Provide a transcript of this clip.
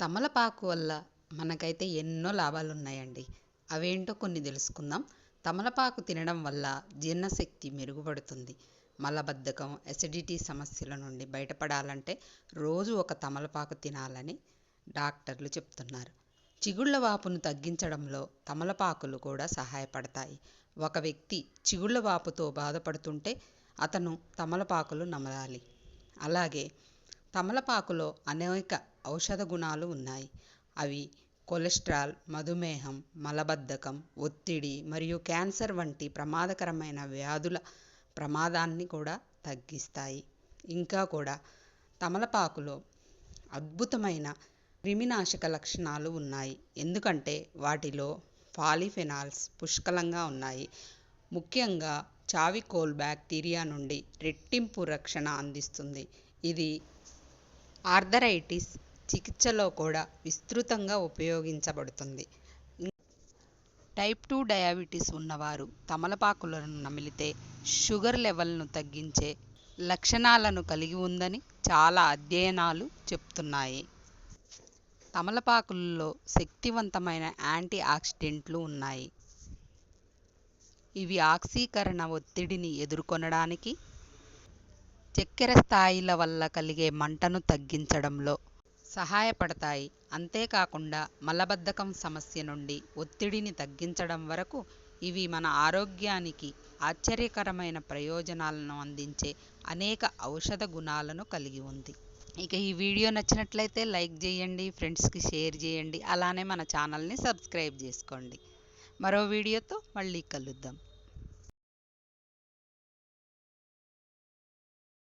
తమలపాకు వల్ల మనకైతే ఎన్నో లాభాలు ఉన్నాయండి అవేంటో కొన్ని తెలుసుకుందాం. తమలపాకు తినడం వల్ల జీర్ణశక్తి మెరుగుపడుతుంది. మలబద్ధకం ఎసిడిటీ సమస్యల నుండి బయటపడాలంటే రోజు ఒక తమలపాకు తినాలని డాక్టర్లు చెప్తున్నారు. చిగుళ్ళ వాపును తగ్గించడంలో తమలపాకులు కూడా సహాయపడతాయి. ఒక వ్యక్తి చిగుళ్ళ వాపుతో బాధపడుతుంటే అతను తమలపాకులు నమలాలి. అలాగే తమలపాకులో అనేక ఔషధ గుణాలు ఉన్నాయి. అవి కొలెస్ట్రాల్ మధుమేహం మలబద్ధకం ఒత్తిడి మరియు క్యాన్సర్ వంటి ప్రమాదకరమైన వ్యాధుల ప్రమాదాన్ని కూడా తగ్గిస్తాయి. ఇంకా కూడా తమలపాకులో అద్భుతమైన క్రిమినాశక లక్షణాలు ఉన్నాయి. ఎందుకంటే వాటిలో పాలిఫెనాల్స్ పుష్కలంగా ఉన్నాయి. ముఖ్యంగా చావికోల్ బ్యాక్టీరియా నుండి రెట్టింపు రక్షణ అందిస్తుంది. ఇది ఆర్థరైటిస్ చికిత్సలో కూడా విస్తృతంగా ఉపయోగించబడుతుంది. టైప్ టూ డయాబెటీస్ ఉన్నవారు తమలపాకులను నమిలితే షుగర్ లెవెల్ను తగ్గించే లక్షణాలను కలిగి ఉందని చాలా అధ్యయనాలు చెప్తున్నాయి. తమలపాకుల్లో శక్తివంతమైన యాంటీ ఆక్సిడెంట్లు ఉన్నాయి. ఇవి ఆక్సీకరణ ఒత్తిడిని ఎదుర్కొనడానికి చక్కెర స్థాయిల వల్ల కలిగే మంటను తగ్గించడంలో సహాయపడతాయి. అంతేకాకుండా మలబద్ధకం సమస్య నుండి ఒత్తిడిని తగ్గించడం వరకు ఇవి మన ఆరోగ్యానికి ఆశ్చర్యకరమైన ప్రయోజనాలను అందించే అనేక ఔషధ గుణాలను కలిగి ఉంది. ఇక ఈ వీడియో నచ్చినట్లయితే లైక్ చేయండి ఫ్రెండ్స్కి షేర్ చేయండి అలానే మన ఛానల్ని సబ్స్క్రైబ్ చేసుకోండి. మరో వీడియోతో మళ్ళీ కలుద్దాం.